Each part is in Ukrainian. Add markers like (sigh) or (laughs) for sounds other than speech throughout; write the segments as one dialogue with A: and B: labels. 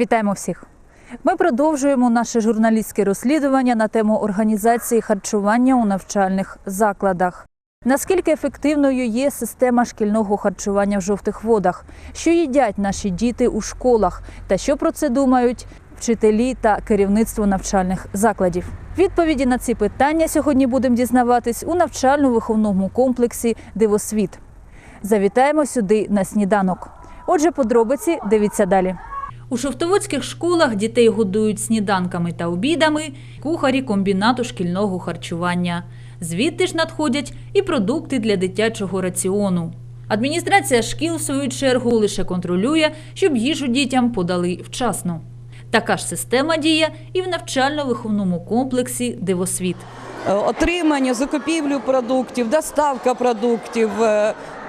A: Вітаємо всіх. Ми продовжуємо наше журналістське розслідування на тему організації харчування у навчальних закладах. Наскільки ефективною є система шкільного харчування в жовтих водах? Що їдять наші діти у школах? Та що про це думають вчителі та керівництво навчальних закладів? Відповіді на ці питання сьогодні будемо дізнаватись у навчально-виховному комплексі Дивосвіт. Завітаємо сюди на сніданок. Отже, подробиці дивіться далі. У шовтоводських школах дітей годують сніданками та обідами кухарі комбінату шкільного харчування. Звідти ж надходять і продукти для дитячого раціону. Адміністрація шкіл, в свою чергу, лише контролює, щоб їжу дітям подали вчасно. Така ж система діє і в навчально-виховному комплексі Дивосвіт.
B: Е, отримання, закупівлю продуктів, доставка продуктів.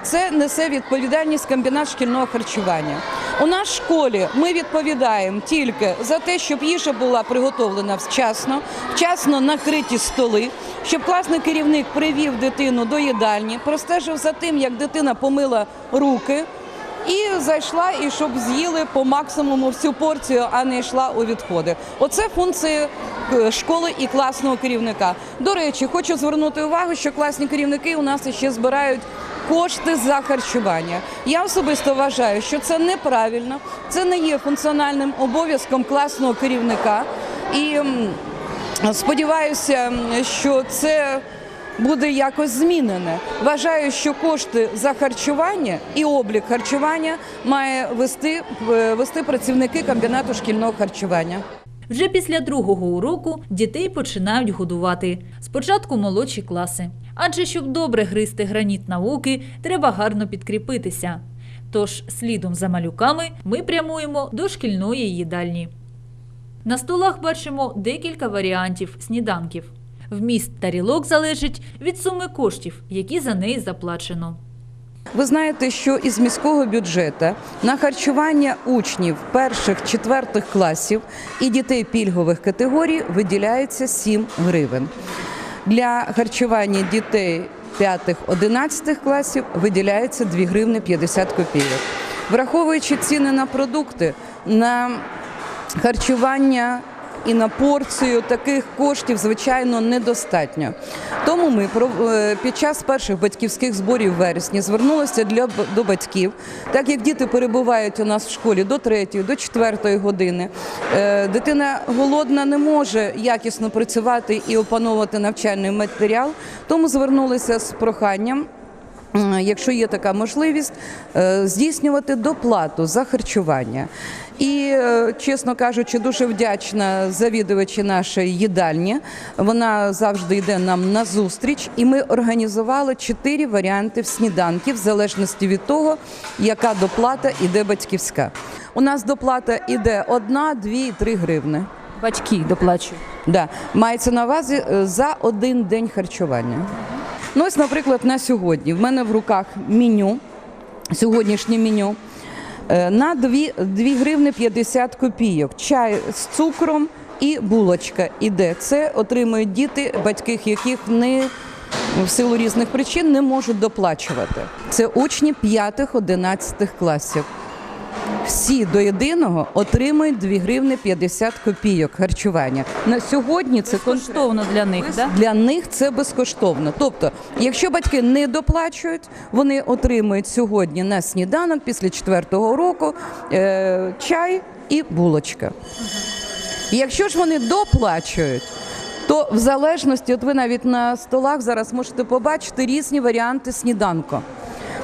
B: Це несе відповідальність комбінат шкільного харчування. У нас школі ми відповідаємо тільки за те, щоб їжа була приготовлена вчасно, вчасно накриті столи, щоб класний керівник привів дитину до їдальні, простежив за тим, як дитина помила руки. І зайшла, і щоб з'їли по максимуму всю порцію, а не йшла у відходи. Оце функції е, школи і класного керівника. До речі, хочу звернути увагу, що класні керівники у нас ще збирають кошти за харчування. Я особисто вважаю, що це неправильно, це не є функціональним обов'язком класного керівника. І сподіваюся, що це буде якось змінене. Вважаю, що кошти за харчування і облік харчування має вести, е, вести працівники комбінату шкільного харчування.
A: Вже після другого уроку дітей починають годувати. Спочатку молодші класи. Адже щоб добре гризти граніт науки, треба гарно підкріпитися. Тож, слідом за малюками, ми прямуємо до шкільної їдальні. На столах бачимо декілька варіантів сніданків. Вміст тарілок залежить від суми коштів, які за неї заплачено.
B: Ви знаєте, що із міського бюджету на харчування учнів перших четвертих класів і дітей пільгових категорій виділяється 7 гривень. Для харчування дітей 5-11 класів виділяється 2 гривни 50 копійок. Враховуючи ціни на продукти, на харчування і на порцію таких коштів, звичайно, недостатньо. Тому ми е, під час перших батьківських зборів вересні звернулися для, до батьків, так як діти перебувають у нас в школі до 3, до 4 години. е, Дитина голодна не може якісно працювати і опановувати навчальний матеріал, тому звернулися з проханням якщо є така можливість, е, здійснювати доплату за харчування. І, е, чесно кажучи, дуже вдячна завідувачі нашої їдальні. Вона завжди йде нам на зустріч, і ми організували чотири варіанти сніданків, в залежності від того, яка доплата іде батьківська. У нас доплата іде одна, дві три гривни.
A: Батьки доплачують.
B: Да, мається на увазі е, за один день харчування. Ну, ось, наприклад, на сьогодні в мене в руках меню, сьогоднішнє меню. Е, На 2, 2 гривни 50 копійок. Чай з цукром і булочка іде. Це отримують діти, батьки яких не в силу різних причин не можуть доплачувати. Це учні 5-11 класів. Всі до єдиного отримують 2 гривни 50 копійок харчування. На сьогодні це.
A: Коштовно для них, так?
B: Для них це безкоштовно. Тобто, якщо батьки не доплачують, вони отримують сьогодні на сніданок після четвертого року е, чай і булочка. Якщо ж вони доплачують, то в залежності, от ви навіть на столах зараз можете побачити різні варіанти сніданку.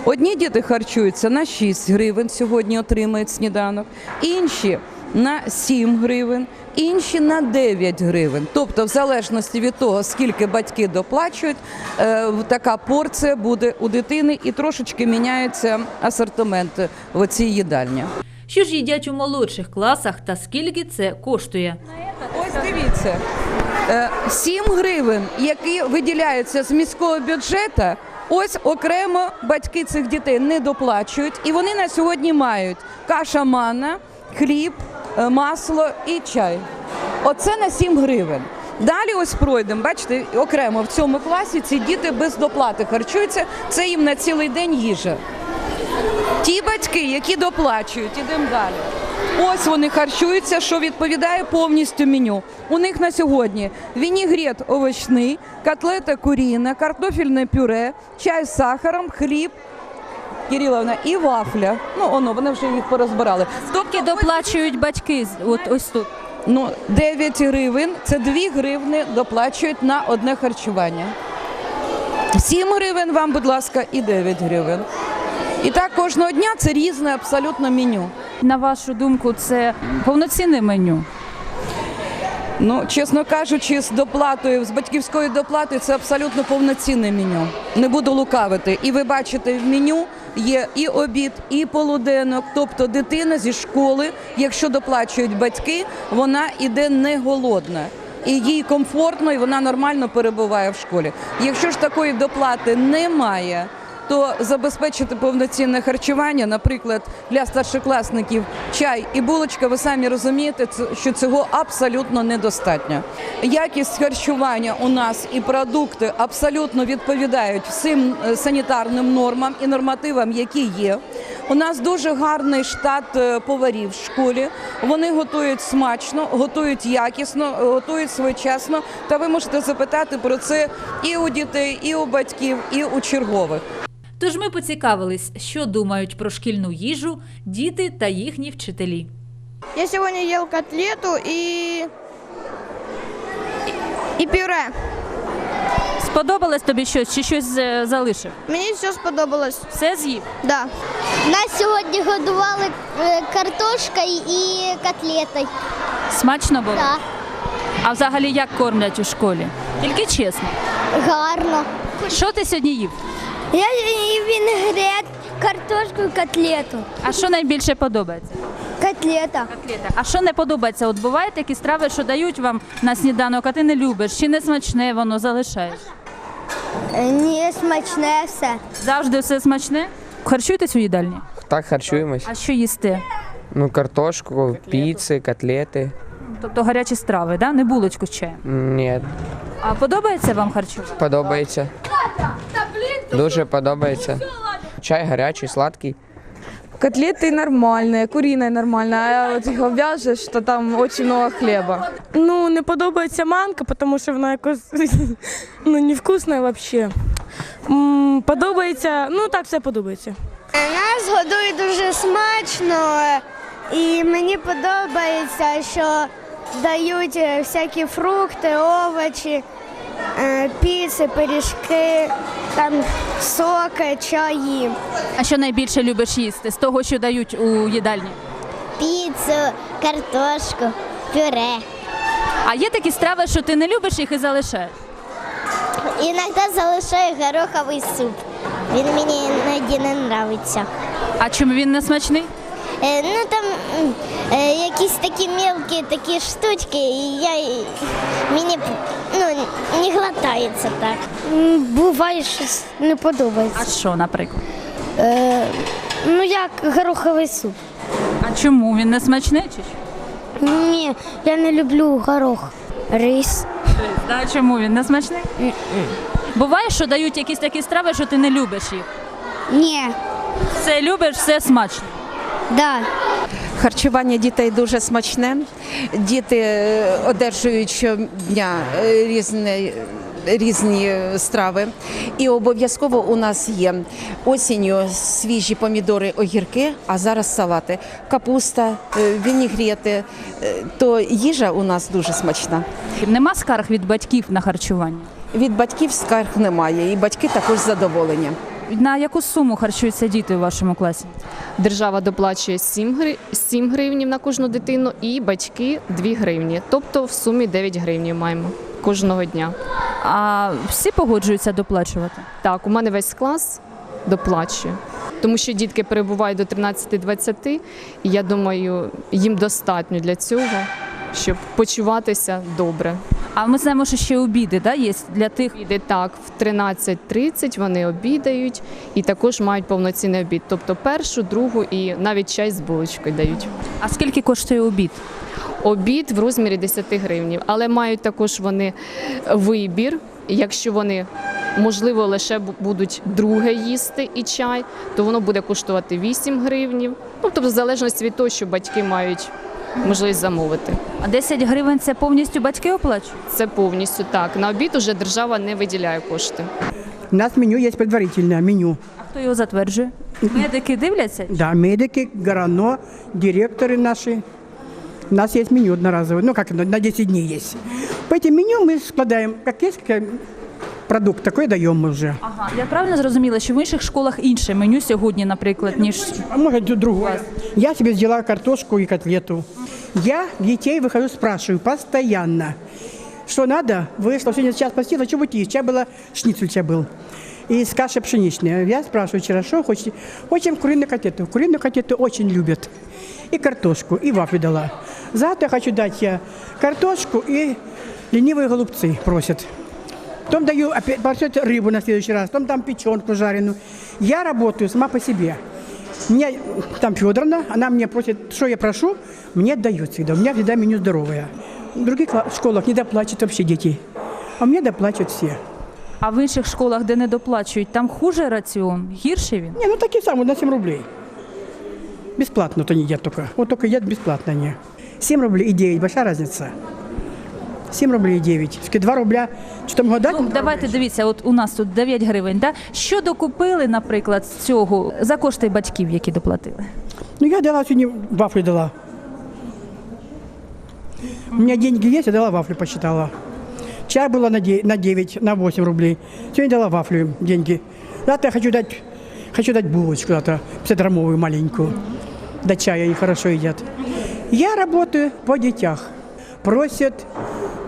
B: Одні діти харчуються на 6 гривень, сьогодні отримають сніданок, інші на 7 гривень, інші на 9 гривень. Тобто, в залежності від того, скільки батьки доплачують, е, така порція буде у дитини і трошечки міняється асортимент в цій їдальні.
A: Що ж їдять у молодших класах та скільки це коштує?
B: Ось дивіться. Е, 7 гривень, які виділяються з міського бюджету, ось окремо батьки цих дітей не доплачують. І вони на сьогодні мають каша манна, хліб, е, масло і чай. Оце на 7 гривень. Далі ось пройдемо. Бачите, окремо в цьому класі ці діти без доплати харчуються. Це їм на цілий день їжа. Ті батьки, які доплачують, ідемо далі. Ось вони харчуються, що відповідає повністю меню. У них на сьогодні вінігрет овочний, котлета куріна, картофельне пюре, чай з сахаром, хліб. Кириловна, і вафля. Ну, воно, вони вже їх порозбирали.
A: Скільки доплачують батьки от ось тут?
B: Ну, 9 гривень це 2 гривни доплачують на одне харчування. 7 гривень вам, будь ласка, і 9 гривень. І так кожного дня це різне абсолютно меню.
A: На вашу думку, це повноцінне меню.
B: Ну, чесно кажучи, з доплатою, з батьківською доплатою це абсолютно повноцінне меню. Не буду лукавити. І ви бачите, в меню є і обід, і полуденок. Тобто дитина зі школи, якщо доплачують батьки, вона іде не голодна. І їй комфортно, і вона нормально перебуває в школі. Якщо ж такої доплати немає, то забезпечити повноцінне харчування, наприклад, для старшокласників чай і булочка, ви самі розумієте, що цього абсолютно недостатньо. Якість харчування у нас і продукти абсолютно відповідають всім е, санітарним нормам і нормативам, які є. У нас дуже гарний штат е, поварів в школі. Вони готують смачно, готують якісно, готують своєчасно. Та ви можете запитати про це і у дітей, і у батьків, і у чергових.
A: Тож ми поцікавились, що думають про шкільну їжу діти та їхні вчителі.
C: Я сегодня ел котлету и... и пюре.
A: Сподобалось тобі щось чи щось е, залишив?
C: Мені все сподобалось.
A: Все з'їв?
C: Да.
D: Нас сьогодні годували е, картошкою і котлетою.
A: Смачно було?
D: Так,
A: А взагалі як кормлять у школі? Тільки чесно.
D: гарно.
A: Що ти сьогодні їв?
D: Я їв вінегрет, картошку і котлету.
A: А що найбільше подобається?
D: Котлета.
A: Котлета. А що не подобається? От бувають такі страви, що дають вам на сніданок, а ти не любиш, чи не смачне воно залишаєш?
D: Е, Ні, смачне все.
A: Завжди все смачне? Харчуєтесь у їдальні?
E: Так харчуємось.
A: А що їсте?
E: Ну, картошку, піци, котлети.
A: Тобто гарячі страви, да? не булочку з чаєм.
E: Ні,
A: А подобається вам харчувати?
E: подобається. Дуже подобається. Чай гарячий, сладкий.
F: Котлеты нормальные, куриная нормальная, а от його в'яжеш, то там очень много хліба. Ну, не подобається манка, тому що вона якось (laughs) ну, невкусна взагалі. Подобається, ну так все подобається.
D: Нас годують дуже смачно, і мені подобається, що дають е, всякі фрукти, овочі, піци, пиріжки, там соки, чаї.
A: А що найбільше любиш їсти з того, що дають у їдальні?
D: Піцу, картошку, пюре.
A: А є такі страви, що ти не любиш їх і залишаєш?
D: Іноді залишаю гороховий суп. Він мені іноді не подобається.
A: А чому він не смачний?
D: Е, ну там е, якісь такі мелкі такі штучки, і я і- мені ну, не глотається так. Буває щось не подобається.
A: А що, наприклад?
D: Ну як гороховий суп.
A: А чому він не смачний? Чи що?
D: Ні, я не люблю горох. Рис.
A: Да, чому він не смачний? Буває, що дають якісь такі страви, що ти не любиш їх.
D: Ні,
A: Все любиш, все смачно.
D: Да.
G: Харчування дітей дуже смачне. Діти е, одержують щодня е, різні, різні страви. І обов'язково у нас є осінню свіжі помідори, огірки, а зараз салати, капуста, е, вінігрети. То їжа у нас дуже смачна.
A: Нема скарг від батьків на харчування.
G: Від батьків скарг немає, і батьки також задоволені.
A: На яку суму харчуються діти у вашому класі?
H: Держава доплачує 7, гри... 7 гривнів на кожну дитину і батьки 2 гривні. Тобто в сумі 9 гривнів маємо кожного дня.
A: А всі погоджуються доплачувати?
H: Так, у мене весь клас доплачує. Тому що дітки перебувають до 13-20, і я думаю, їм достатньо для цього, щоб почуватися добре.
A: А ми знаємо, що ще обіди да, є для тих.
H: Іде так, в 13.30 вони обідають і також мають повноцінний обід. Тобто першу, другу і навіть чай з булочкою дають.
A: А скільки коштує обід?
H: Обід в розмірі 10 гривнів, але мають також вони вибір. Якщо вони можливо лише будуть друге їсти і чай, то воно буде коштувати 8 гривнів. Ну, тобто, в залежності від того, що батьки мають можливість замовити.
A: А 10 гривень це повністю батьки оплачують?
H: Це повністю так. На обід уже держава не виділяє кошти.
I: У нас меню есть предварительное меню.
A: А хто його затверджує? Медики дивляться?
I: Да, медики, Горано, директоры наши. У нас есть меню одноразовое, ну как, на 10 дней есть. По этим меню мы складаем, как есть как продукт, такой даем мы уже.
A: Ага, я правильно зрозуміла, що в інших школах інше меню сьогодні, наприклад, ніж
I: А может другое. Я себе взяла картошку и котлету. Я детей выхожу, спрашиваю постоянно, что надо. Вышла, сегодня час посидела, что будете есть? Чай была, шницель чай был. И с кашей пшеничной. Я спрашиваю вчера, что хочете? Хотим куриную котлету. Куриную котлету очень любят. И картошку, и вафли дала. Завтра хочу дать я картошку и ленивые голубцы просят. Потом даю опять рыбу на следующий раз, потом там печенку жареную. Я работаю сама по себе. Меня там Федоровна, она мне просит, что я прошу, мне дают всегда. У меня всегда меню здоровое. В других школах не доплачут вообще дети. А мне доплачут все.
A: а в інших школах, де не доплачують, там хуже раціон, гірший він.
I: Не, ну такие самые, на 7 рублей. Бесплатно то не едят только. Вот только едят бесплатно они. 7 рублей и 9, большая разница. 7 рублей и 9. Все-таки 2 рубля, что там гадать?
A: Ну, давайте дивіться, от у нас тут 9 гривень. Да? Що докупили, наприклад, з цього за кошти батьків, які доплатили?
I: Ну, я дала сегодня вафли дала. У меня деньги есть, я дала вафли, посчитала. Чай было на 9, на 9, на 8 рублей. Сегодня дала вафли, деньги. Завтра я хочу дать, хочу дать булочку завтра, 50-граммовую маленькую. До чая они хорошо едят. Я работаю по детях. Просят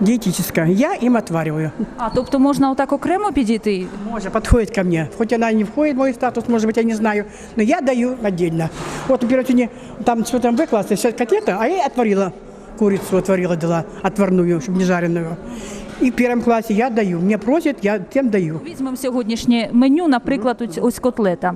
I: диетическое. Я им отвариваю.
A: А тобто можна отак окремо підійти?
I: Может, подходит ко мне. Хоть она не входит в мой статус, может быть, я не знаю, но я даю отдельно. Вот, например, сегодня там что там выкласти, вся котлета, а я отварила курицу, отварила, дала отварную, чтобы не жареную. И в первом классе я даю. Мне просят, я тем даю.
A: Візьмемо сьогоднішнє меню, наприклад, ось- ось котлета.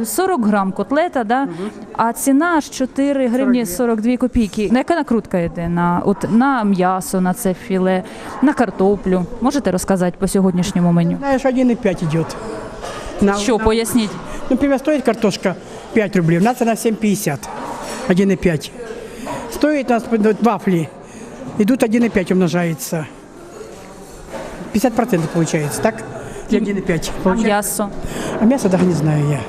A: Е, 40 грам котлета, да? а ціна аж 4 гривні 42 копійки. На яка накрутка йде? На, от, на м'ясо, на це філе, на картоплю. Можете розказати по сьогоднішньому меню?
I: Знаешь, 1,5 идет. На,
A: Що, поясніть?
I: Например, стоит картошка 5 рублей, у нас она 7,50. 1,5. Стоит у нас вот вафли, идут 1,5 умножается. 50% получается, так? 1,5.
A: А
I: Получается.
A: м'ясо?
I: А мясо даже не знаю я.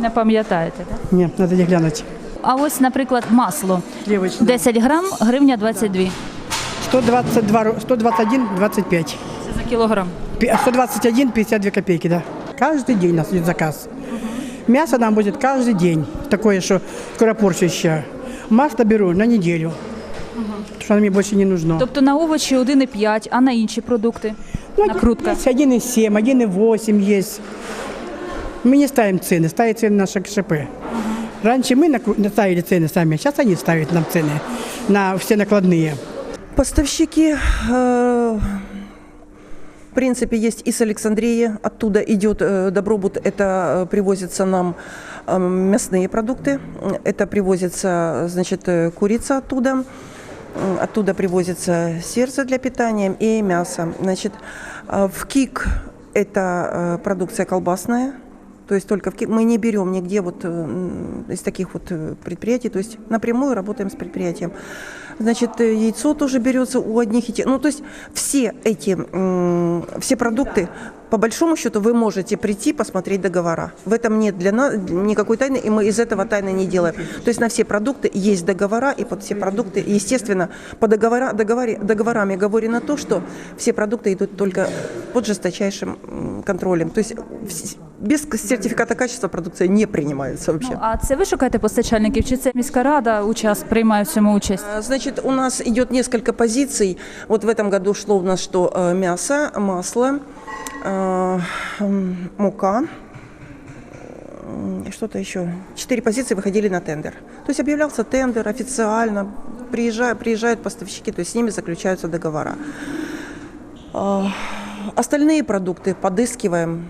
A: Не пам'ятаєте, так?
I: Нет, надо не глянуть.
A: А ось, наприклад, масло.
I: Сливочное.
A: 10 грам, гривня 22.
I: 122, ру- 121, 25.
A: Це за кілограм.
I: Пи- 121, 52 копейки, да. Каждый день у нас идет заказ. Мясо нам будет каждый день, такое, что скоропорчащее. Масло беру на неделю, потому что оно мне больше не нужно.
A: Тобто на овочі 1,5, а на інші продукти?
I: Ну,
A: накрутка.
I: Есть 1,7, 1,8 есть. Мы не ставим цены, ставят цены наши КШП. Раньше мы накру- ставили цены сами, сейчас они ставят нам цены на все накладные.
J: Поставщики, э, в принципе, есть из Александрии, оттуда идет э, добробут, это э, привозятся нам э, мясные продукты, это привозится, значит, э, курица оттуда, М, оттуда привозится сердце для питания и мясо. Значит, э, в КИК это э, продукция колбасная, то есть только в КИК. Мы не берем нигде вот э, м, из таких вот э, предприятий, то есть напрямую работаем с предприятием. Значит, э, яйцо тоже берется у одних и тех. Ну, то есть все эти, м, все продукты, по большому счету, вы можете прийти посмотреть договора. В этом нет для нас никакой тайны, и мы из этого тайны не делаем. То есть на все продукты есть договора, и под все продукты, естественно, по договора, договоре, договорами говорено то, что все продукты идут только под жесточайшим м, контролем. То есть вс- без сертификата качества продукция не принимается вообще.
A: Ну, а це ви шукаєте постачальників, чи це міська рада учас приймає в цьому участь?
J: А, Значит, у нас идет несколько позиций. Вот в этом году шло у нас что э, мясо, масло, э, м, мука, м, и что-то еще. Четыре позиции выходили на тендер. То есть объявлялся тендер официально, приезжают, приезжают поставщики, то есть с ними заключаются договора. А, Остальные продукты подыскиваем.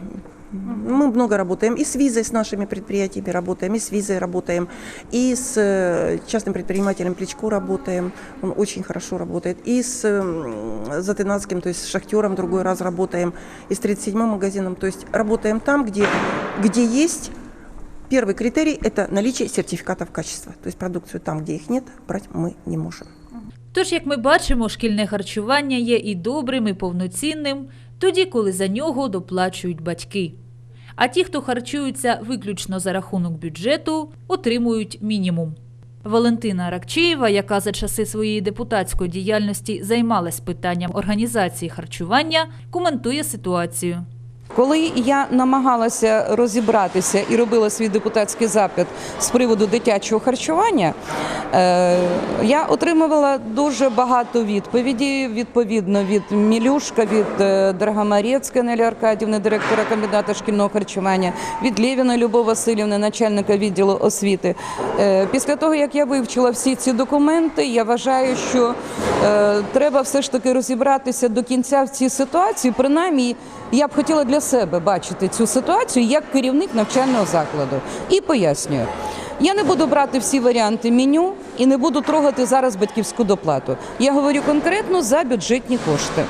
J: Мы много работаем и с визой, с нашими предприятиями работаем, и с визой работаем, и с э, частным предпринимателем Плечко работаем, он очень хорошо работает, и с м, Затынацким, то есть с шахтером другой раз работаем, и с 37-м магазином, то есть работаем там, где, где есть Первый критерий – это наличие сертификатов качества. То есть продукцию там, где их нет, брать мы не можем.
A: Тож, як ми бачимо, шкільне харчування є і добрим, і повноцінним, тоді, коли за нього доплачують батьки. А ті, хто харчуються виключно за рахунок бюджету, отримують мінімум. Валентина Ракчеєва, яка за часи своєї депутатської діяльності займалась питанням організації харчування, коментує ситуацію.
B: Коли я намагалася розібратися і робила свій депутатський запит з приводу дитячого харчування, е, я отримувала дуже багато відповідей, відповідно від Мілюшка, від е, Драгомарецької Нелі Аркадівни, директора комбінату шкільного харчування, від Лєвіна Любов Васильівни, начальника відділу освіти. Е, Після того, як я вивчила всі ці документи, я вважаю, що треба все ж таки розібратися до кінця в цій ситуації. Принаймні, я б хотіла для себе бачити цю ситуацію як керівник навчального закладу. І пояснюю. Я не буду брати всі варіанти меню і не буду трогати зараз батьківську доплату. Я говорю конкретно за бюджетні кошти.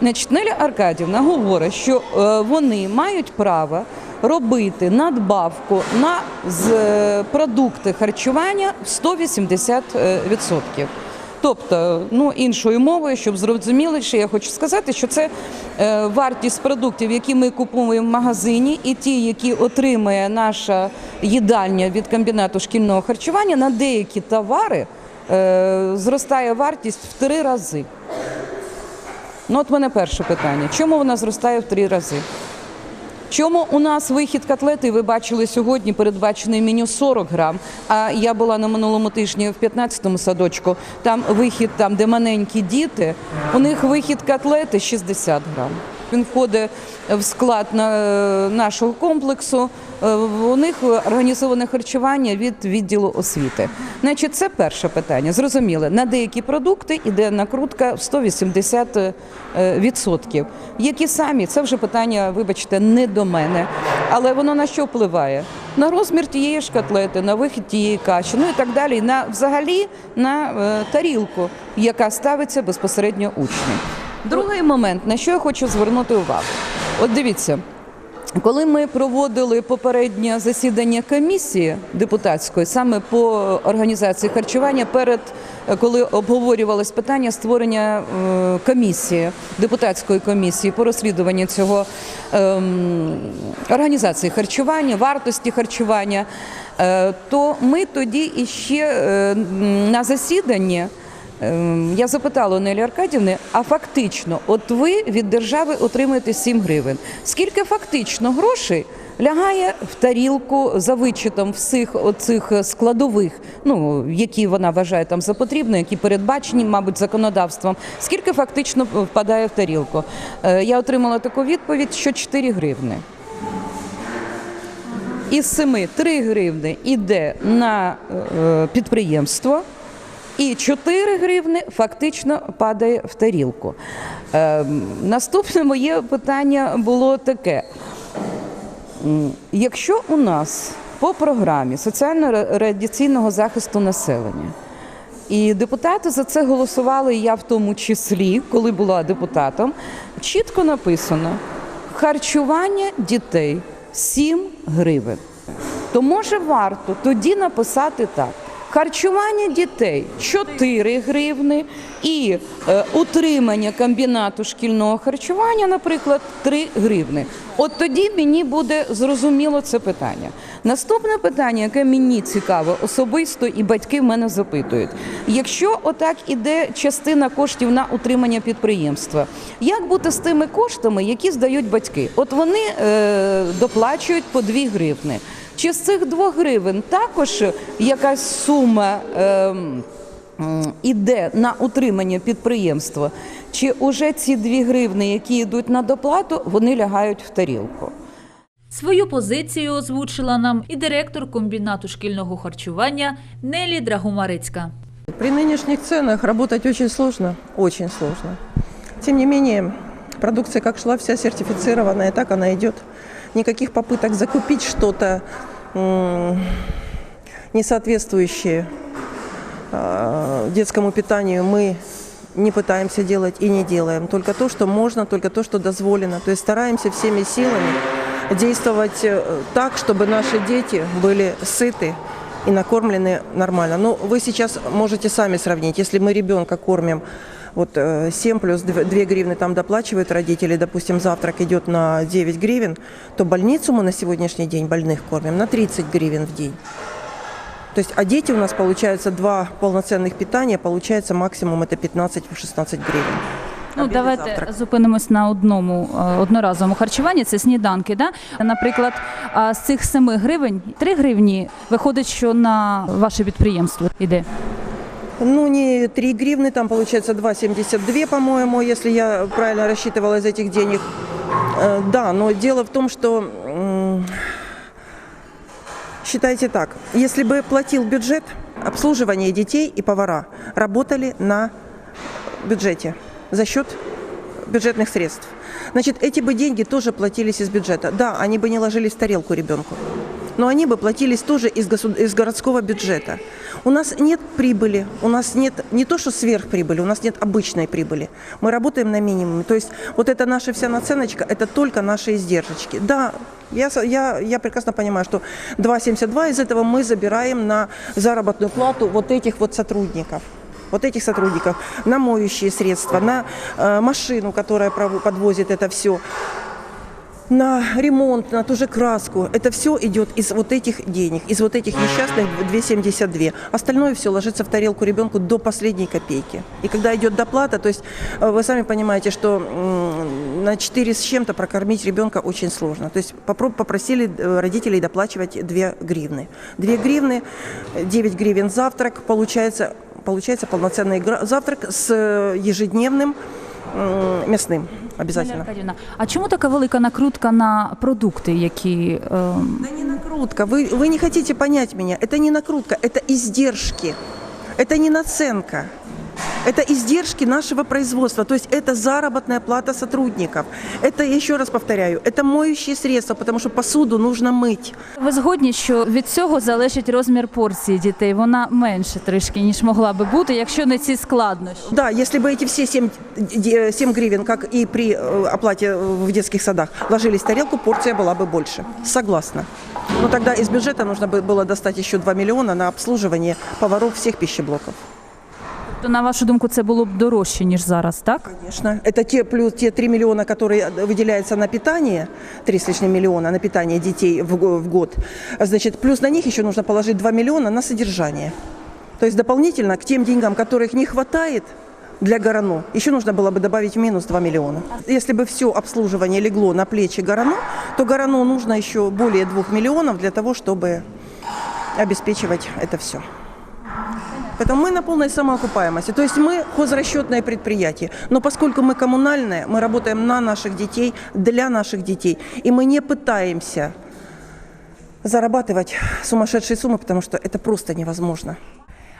B: Значить, Неля Аркадівна говорить, що е, вони мають право робити надбавку на з, е, продукти харчування в 180%. Тобто, ну іншою мовою, щоб зрозуміли, що я хочу сказати, що це е, вартість продуктів, які ми купуємо в магазині, і ті, які отримує наша їдальня від комбінату шкільного харчування, на деякі товари е, зростає вартість в три рази. Ну, от мене перше питання: чому вона зростає в три рази? Чому у нас вихід котлети, ви бачили сьогодні, передбачений меню 40 грам, а я була на минулому тижні в 15-му садочку, там вихід, там, де маленькі діти, у них вихід котлети 60 грам. Він входить в склад нашого комплексу. Е, У них організоване харчування від відділу освіти. Значить, це перше питання. Зрозуміло, на деякі продукти йде накрутка в 180 е, відсотків. Які самі це вже питання, вибачте, не до мене. Але воно на що впливає? На розмір тієї ж котлети, на вихід тієї каші, ну і так далі. На взагалі на е, тарілку, яка ставиться безпосередньо учням. Другий момент, на що я хочу звернути увагу. От дивіться. Коли ми проводили попереднє засідання комісії депутатської саме по організації харчування, перед коли обговорювалось питання створення е, комісії, депутатської комісії по розслідуванню цього ем, організації харчування, вартості харчування, е, то ми тоді іще е, на засіданні. Ем, Я запитала у Нелі Аркадівни, а фактично, от ви від держави отримуєте 7 гривень. Скільки фактично грошей лягає в тарілку за вичетом всіх оцих складових, ну які вона вважає там за потрібне, які передбачені, мабуть, законодавством? Скільки фактично впадає в тарілку? Е, Я отримала таку відповідь, що 4 гривни. Із 7 3 гривни йде на е, підприємство. І 4 гривни фактично падає в тарілку. Е, наступне моє питання було таке: якщо у нас по програмі соціально-радіаційного захисту населення, і депутати за це голосували, і я в тому числі, коли була депутатом, чітко написано: харчування дітей 7 гривень. То може варто тоді написати так. Харчування дітей 4 гривни і е, утримання комбінату шкільного харчування, наприклад, 3 гривни. От тоді мені буде зрозуміло це питання. Наступне питання, яке мені цікаво, особисто і батьки в мене запитують: якщо отак іде частина коштів на утримання підприємства, як бути з тими коштами, які здають батьки? От вони е, доплачують по 2 гривни. Чи з цих 2 гривень також якась сума м, іде на утримання підприємства? Чи уже ці 2 гривни, які йдуть на доплату, вони лягають в тарілку?
A: Свою позицію озвучила нам і директор комбінату шкільного харчування Нелі Драгомарицька.
J: При нынешних ценах работать очень сложно, очень сложно. Тем не менее, продукция как шла, вся сертифицированная, так она идет. Никаких попыток закупить что-то м, не соответствующее а, детскому питанию мы не пытаемся делать и не делаем. Только то, что можно, только то, что дозволено. То есть стараемся всеми силами действовать э, так, чтобы наши дети были сыты и накормлены нормально. Ну, вы сейчас можете сами сравнить. Если мы ребенка кормим вот э, 7 плюс 2 гривны там доплачивают родители, допустим, завтрак идет на 9 гривен, то больницу мы на сегодняшний день больных кормим на 30 гривен в день. То есть, а дети у нас получается два полноценных питания, получается максимум это 15-16 гривен.
A: Ну,
J: Обід і
A: давайте
J: завтрак.
A: зупинимось на одному е, одноразовому харчуванні. Це сніданки. Да? Наприклад, а з цих 7 гривень 3 гривні виходить, що на ваше підприємство йде.
J: Ну, не 3 гривны, там получается 2,72, по-моему, если я правильно рассчитывала из этих денег. Э, Да, но дело в том, что м, считайте так, если бы платил бюджет, обслуживание детей и повара работали на бюджете За счет бюджетных средств. Значит, эти бы деньги тоже платились из бюджета. Да, они бы не ложились в тарелку ребенку, но они бы платились тоже из, госуд- из городского бюджета. У нас нет прибыли, у нас нет не то что сверхприбыли, у нас нет обычной прибыли. Мы работаем на минимуме. То есть вот эта наша вся наценочка, это только наши издержечки. Да, я, я, я прекрасно понимаю, что 2,72 из этого мы забираем на заработную плату вот этих вот сотрудников вот этих сотрудников, на моющие средства, на э, машину, которая подвозит это все, на ремонт, на ту же краску. Это все идет из вот этих денег, из вот этих несчастных 2,72. Остальное все ложится в тарелку ребенку до последней копейки. И когда идет доплата, то есть э, вы сами понимаете, что на 4 с чем-то прокормить ребенка очень сложно. То есть попро- попросили э, родителей доплачивать 2 гривны. 2 гривны, э, 9 гривен завтрак, получается, получается полноценный гра- завтрак с э, ежедневным м, мясным обязательно.
A: Юлія Аркадівна, А чому така велика накрутка на продукти, які ем,
J: Да не накрутка. Вы, вы не хотите понять меня. Это не накрутка, это издержки. Это не наценка. Это издержки нашего производства, то есть это заработная плата сотрудников. Это, я еще раз повторяю, это моющие средства, потому что посуду нужно мыть.
A: ви згодні, що від цього залежить розмір порції дітей? Вона менше трішки ніж могла би бути, якщо не ці складнощі.
J: Да, если бы эти все 7, 7 гривен, как и при э, оплате в детских садах, ложились в тарелку, порция была бы больше. Согласна. Но тогда из бюджета нужно бы было достать еще 2 миллиона на обслуживание поваров всех пищеблоков.
A: То на вашу думку, це було б дорожче ніж зараз, так?
J: Конечно. Это те плюс те 3 миллиона, которые выделяются на питание, 3 с лишним миллиона на питание детей в, в год. Значит, плюс на них еще нужно положить 2 миллиона на содержание. То есть дополнительно к тем деньгам, которых не хватает для Горано, еще нужно было бы добавить минус 2 миллиона. Если бы все обслуживание легло на плечи Горано, то Горано нужно еще более 2 миллионов для того, чтобы обеспечивать это все. Поэтому мы на полной самоокупаемости. То есть мы хозрасчетное предприятие. Но поскольку мы коммунальное, мы работаем на наших детей, для наших детей. И мы не пытаемся зарабатывать сумасшедшие суммы, потому что это просто невозможно.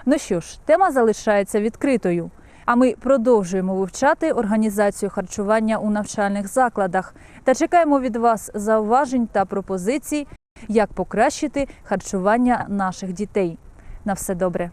A: Ну що ж, тема залишається відкритою. А ми продовжуємо вивчати організацію харчування у навчальних закладах та чекаємо від вас зауважень та пропозицій, як покращити харчування наших дітей. На все добре.